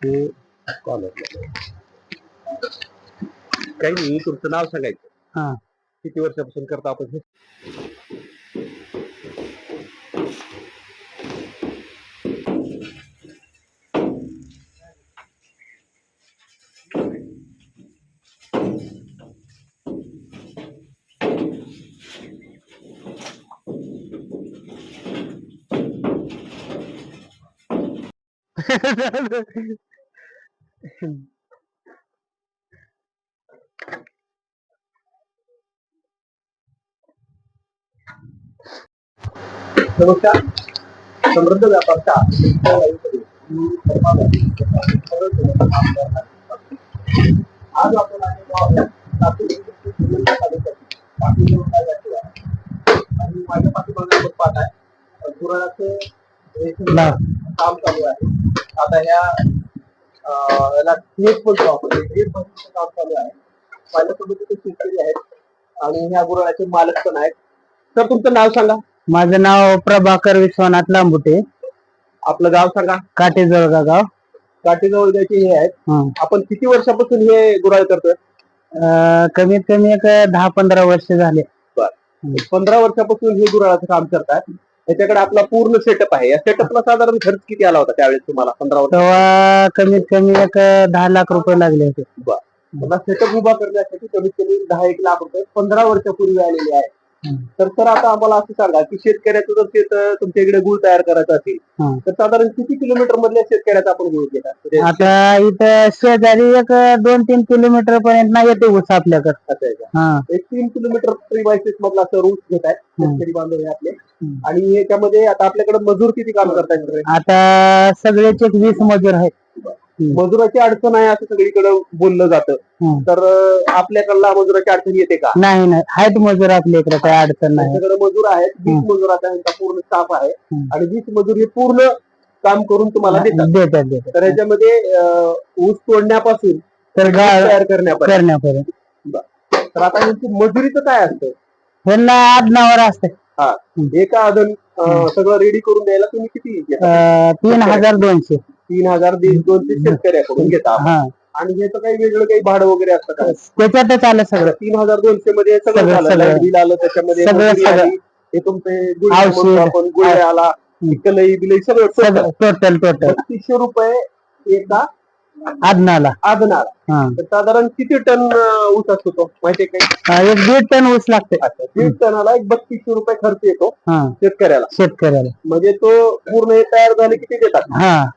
ते कॉलर काही नाही तुमचं नाव सांगायचं. हा. किती वर्षापासून करता आपण हे? नमस्कार समृद्ध व्यापारच्या आज आपण आलेलो आहोत लातूर येथील श्रीमंत तालुक्यातील पाटील व्यवसाय या ठिकाणी. आणि माझ्या पाठीमागे आपण पाहत आहे गुराळाचं रेशन काम चालू आहे आता ह्या अं, याला आपण गेट बनवण्याचं काम चालू आहे. माझ्यासोबत इथे शेतकरी आहेत आणि ह्या गुराळाचे मालक पण आहेत. तर तुमचं नाव सांगा. माझं नाव प्रभाकर विश्वनाथ लांबुटे. आपलं गाव सांगा. काटे जळगाव गाव. काठीजवळ जायचे हे आहेत. हं. आपण किती वर्षापासून हे गुराळ करतोय? अं, कमीत कमी एक दहा पंधरा वर्ष झाले. पंधरा वर्षापासून हे गुराळाचं काम करताय त्याच्याकडे आपला पूर्ण सेटअप आहे. या सेटअपला साधारण खर्च किती आला होता त्यावेळेस तुम्हाला? पंधरा वर्ष? तेव्हा कमीत कमी एक दहा लाख रुपये लागले होते. मला सेटअप उभा करण्यासाठी कमीत कमी दहा एक लाख रुपये पंधरा वर्षापूर्वी आलेले आहे. तर सर आता आम्हाला असं सांगा की शेतकऱ्याचं जर शेत तुमच्या इकडे गुळ तयार करायचा असेल हं. तर साधारण किती किलोमीटर मधल्या शेतकऱ्याचा आपण गुळ घेतात म्हणजे आता इथं शेजारी एक दोन तीन किलोमीटर पर्यंत नाही येते ऊस आपल्याकडे असं आहे का? हा एक तीन किलोमीटर प्रिमायसिस मधला सर ऊस घेत आहेत हं. शेतकरी बांधव हे आपले. आणि याच्यामध्ये आता आपल्याकडे मजूर किती काम करतायत? आता सगळेच एक वीस मजूर आहेत मजुराची अडचण आहे असं सगळीकडे बोललं जातं. तर आपल्याकडला मजुराची अडचण येते का? नाही नाही. आहेत मजूर आपल्या इकडे काही अडचण नाही. मजूर आहेत वीस हं. मजुराचा यांचा पूर्ण स्टाफ आहे. आणि वीस मजूर हे पूर्ण काम करून तुम्हाला देतात. देतात तर याच्यामध्ये ऊस तोडण्यापासून तर गा- तयार करण्यापर्यंत. तर आता यांची मजुरीचं काय असतं? ह्यांना आडनावर असते. हा. एका अजून सगळं रेडी करून द्यायला तुम्ही किती तीन हजार दोनशे. तीन हजार दीड दोनशे शेतकऱ्याकडून घेता हा. आणि ह्याचं काही वेगळं काही भाडं वगैरे असतं का? त्याच्यातच आलं सगळं. तीन हजार दोनशे मध्ये सगळं सगळं- झालं. सगळं. लाइट बिल आलं त्याच्यामध्ये सगळं- मजुरी सगळं. आली, हे तुमचे गुळ औषध. म्हणतो आपण गुळ आला कलई बिलई सगळं. टोटल. टोटल बत्तीसशे रुपये एका आदनाला. आदनाला. हा. तर साधारण किती टन अं, ऊस असतो तो? माहितीये काय अं, एक दीड टन ऊस लागते. अच्छा, दीड टनाला एक बत्तीसशे रुपये खर्च येतो हा. शेतकऱ्याला. शेतकऱ्याला. म्हणजे तो पूर्ण हे तयार झाले किती देतात. हा.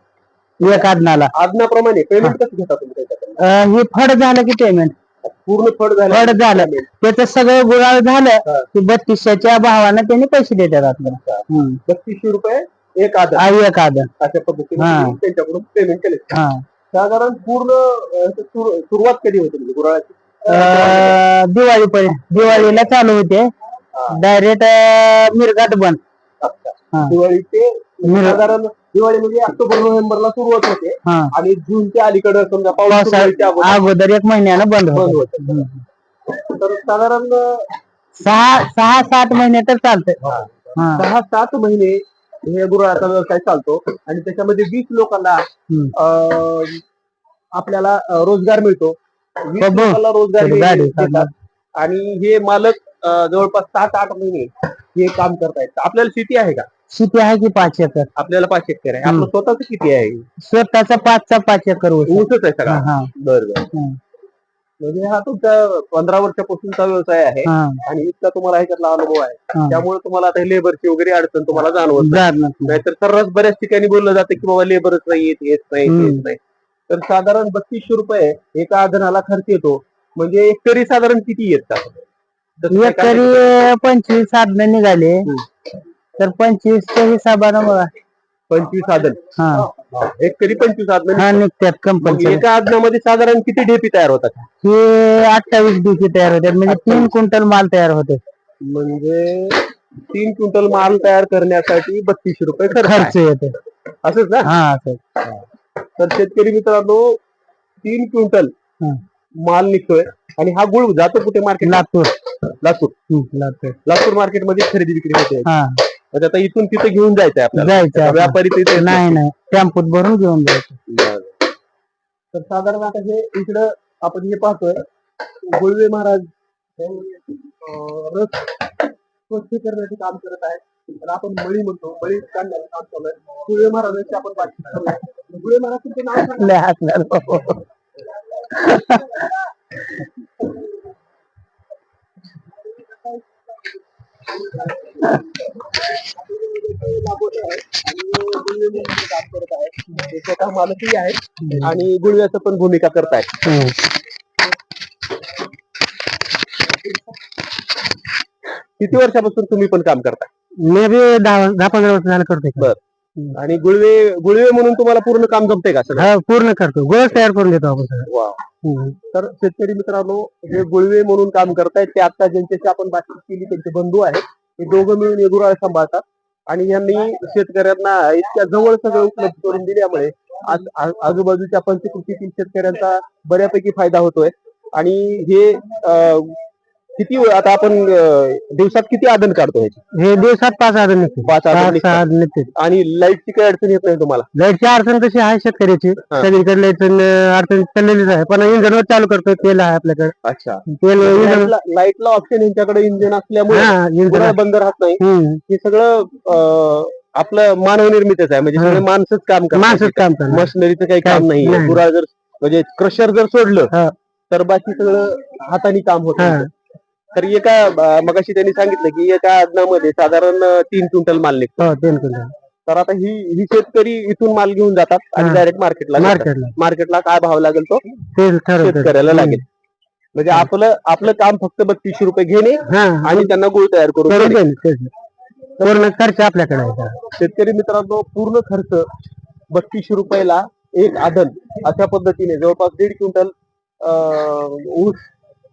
एक आदनाला आदनाप्रमाणे पेमेंट कसं घेता तुम्ही त्याच्याकडे अं, हे फड झालं की पेमेंट पूर्ण फड झालं फड झालं. त्याचं सगळं गुळाळ झालं. की बत्तीसशेच्या भावानं त्यांनी पैसे देतात आपल्याला. हम्म. बत्तीसशे रुपये एक आदन हा, एक आदन अशा पद्धतीने हा. तुम्ही त्यांच्याकडून पेमेंट केले. हा. साधारण पूर्ण अं, सुरु- सुरुवात कधी होते म्हणजे गुराळाची? अं, दिवाळीपर्यंत. दिवाळीला चालू होते. डायरेक्ट मिरगाट बंद. हा. दिवाळी ते साधारण दिवाळी म्हणजे ऑक्टोबर नोव्हेंबरला सुरुवात होते. हा. आणि जूनच्या अलीकडे समजा पाऊस पावसाळ्यात अगोदर. अगोदर एक महिन्यानं बंद बंद होत. होते. तर साधारण सहा सहा सात महिने तर चालतंय. हा. सहा सात महिने हे गुराळाचा व्यवसाय चालतो. आणि त्याच्यामध्ये वीस लोकांना हम्म. अं, आपल्याला अं, रोजगार मिळतो. वीस. लोकांना रोजगार. आणि हे मालक अं, जवळपास सात आठ महिने हे काम करतायत. आपल्याला शेती आहे का? शेती आहे की पाच एकर. आपल्याला पाच एकर आहे. आपलं स्वतःच किती आहे? स्वतःचा पाचचा पाच एकर ऊस. ऊसच आहे सगळा? हा. बरं बरं. म्हणजे हा तुमचा पंधरा वर्षापासूनचा व्यवसाय आहे हा. आणि इतका तुम्हाला ह्याच्यातला अनुभव आहे. त्यामुळे तुम्हाला आता लेबरची वगैरे अडचण तुम्हाला जाणवत नाही. जात नाही. नाहीतर सर्रास बऱ्याच ठिकाणी बोललं जातं की बाबा लेबरच नाही येत येत नाही हम्म. येत नाही. तर साधारण बत्तीसशे रुपये एका आधनाला खर्च येतो. म्हणजे एकरी साधारण किती येतात? तसं काय एक काय तरी पंचवीस साधनं निघाले. तर पंचवीसच्या हिसाबानं बघा. पंचवीस हा. एकरी पंचवीस आदन हा निघतात कंपल्सरी एका आदनामध्ये साधारण किती ढेपी तयार होतात? हे अठ्ठावीस डीसी तयार होतात. म्हणजे तीन क्विंटल माल तयार होते. म्हणजे तीन क्विंटल माल तयार करण्यासाठी बत्तीसशे रुपये खर्च. येते. असंच ना? हा असं तर शेतकरी मित्रांनो तीन क्विंटल हा. माल निघतोय आणि हा गुळ जातो कुठे? मार्केट लातूर. लातूर. हम्म, लातूर. लातूर मार्केट मध्ये खरेदी विक्री होते. हा. म्हणजे आता इथून तिथे घेऊन जायचंय आपल्याला. जायचं आता. व्यापारी तिथे नाही नाही. टेम्पोत भरून घेऊन जायचं. बरं. तर साधारण आता हे इकडं आपण हे पाहतोय. गुळवे महाराज हे, अं, रथ स्वच्छ करण्याचे काम करत आहेत. तर आपण मळी म्हणतो. मळी काढण्याचं काम चालू आहे. गुळवे महाराजांची आपण करूया गुळवे महाराज तुमचं नाव सांगा. लय हसणार काम करत आहे ते स्वतः मालकही आहेत आणि गुळव्याचं पण भूमिका करत आहेत हम्म. किती वर्षापासून तुम्ही पण काम करता मी बी दहा दहा पंधरा वर्ष झालं करतोय बर. आणि गुळवे गुळवे म्हणून तुम्हाला पूर्ण काम जमतंय का सगळं? हा पूर्ण करतो. गोळ तयार करून देतो आपण सगळं. वा हम्म. तर शेतकरी मित्रांनो हे गुळवे म्हणून काम करतायत ते आता ज्यांच्याशी आपण बातचीत केली त्यांचे बंधू आहेत. हे दोघं मिळून हे गुराळ सांभाळतात. आणि यांनी शेतकऱ्यांना इतक्या जवळ सगळं उपलब्ध करून दिल्यामुळे आज आ- आजूबाजूच्या पंचकृतीतील शेतकऱ्यांचा बऱ्यापैकी फायदा होतोय. आणि हे अं, किती आता आपण अं, दिवसात किती आदन काढतो ह्याची? हे दिवसात पाच हजार निघते. पाच आदन पाच निघतात. आदन निघते. आणि लाईटची काही अडचण येत नाही तुम्हाला? लाईटची अडचण तशी आहे शेतकऱ्याची. हा. सगळीकडे लाइट अडचण चाललेलीच आहे. पण इंधनवर चालू करतोय तेल आहे आपल्याकडे. अच्छा. तेल इंधन लाईटला ऑप्शन यांच्याकडे इंजिन असल्यामुळे हा इंधन गुराळ बंद राहत नाही. हम्म. हे सगळं अं, आपलं मानवनिर्मितच आहे. म्हणजे. सगळे माणसंच काम माणसंच करतात काम करणार मशिनरीचं काही काम नाही नाही. गुराळ जर म्हणजे क्रशर जर सोडलं हा. तर बाकी सगळं हाताने काम होत हा. तर एका अं, मगाशी त्यांनी सांगितलं की एका आदनामध्ये साधारण अं, तीन क्विंटल माल निघतो. हो तर आता ही ही शेतकरी इथून माल घेऊन जातात आणि हा. डायरेक्ट मार्केटला मार्केटला मार्केटला काय भाव लागेल तो? ठरवतात. शेतकऱ्याला लागेल. म्हणजे आपलं आपलं काम फक्त बत्तीसशे रुपये घेणे हा आणि त्यांना गुळ तयार करून करून देणे. देईल तेच. पूर्ण खर्च आपल्याकडे आहे. शेतकरी मित्रांनो पूर्ण खर्च बत्तीसशे रुपयाला एक आदन अशा पद्धतीने जवळपास दीड क्विंटल अं, ऊस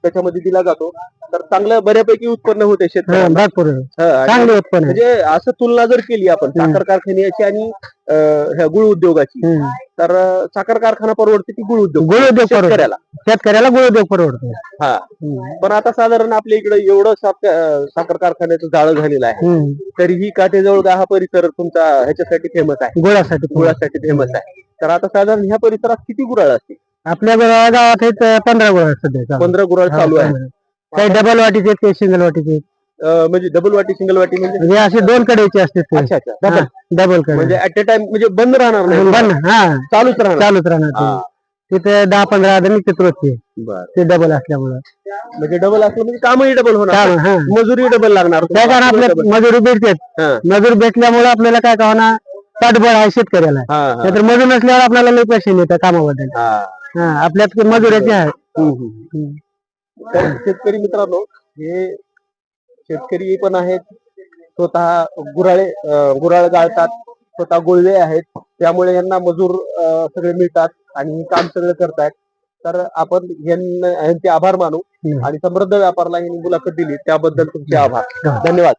त्याच्यामध्ये दिला जातो तर चांगलं बऱ्यापैकी उत्पन्न होते शेतकऱ्यांना भरपूर. हं, चांगले उत्पन्न आहे. म्हणजे असं तुलना जर केली आपण. साखर कारखान्याची आणि अं, ह्या गुळ उद्योगाची हम्म. तर अं, साखर कारखाना परवडते की गुळ उद्योग गुळ उद्योग परवडतो. शेतकऱ्याला शेतकऱ्याला गुळ उद्योग परवडतो हा पण आता साधारण आपल्या इकडे एवढं साख- अं, साखर कारखान्याचं जाळं झालेलं आहे हम्म. तरीही काठेजवळ हा परिसर तुमचा ह्याच्यासाठी फेमस आहे गुळासाठी गुळासाठी फेमस आहे तर आता साधारण ह्या परिसरात किती गुराळ असते आपल्या गावात आहेत पंधरा आहेत सध्या चालू. पंधरा गुराळ हा, चालू आहे. पंधरा. काही डबल वाटीचे आहेत, काही सिंगल वाटीचे आहेत. अं, म्हणजे डबल वाटी सिंगल वाटी म्हणजे? म्हणजे असे दोन कडेचे असते अच्छा अच्छा. डबल डबलकडे. म्हणजे ऍट अ टाइम म्हणजे बंद राहणार नाही. बन हा. चालूच राहणार. चालूच राहणार ते. हा, तिथे दहा पंधरा हजार निघते रोजचे बरं. ते डबल असल्यामुळं. म्हणजे डबल असलं म्हणजे कामही डबल होणार. हा. मजुरी डबल लागणार. काय कारण आपल्या double. मजुरी भेटतात हा, मजूर भेटल्यामुळे आपल्याला काय का होणार पाठबळ आहे शेतकऱ्याला. हा, हा, नाहीतर मजूर नसल्यावर आपल्याला लई पैसे मिळतात कामाबद्दल. हा. हा आपल्यात मजुराचे आहे हम्म, हम्म. तर शेतकरी मित्रांनो हे शेतकरी पण आहेत. स्वतः गुराळे अं, गुराळ गाळतात. स्वतः गुळवे आहेत. त्यामुळे यांना मजूर अं, सगळे मिळतात आणि हे काम सगळं करतायत. तर आपण यांना- यांचे आभार मानू हम्म. आणि समृद्ध व्यापारला यांनी मुलाखत दिली. त्याबद्दल तुमचे आभार. धन्यवाद.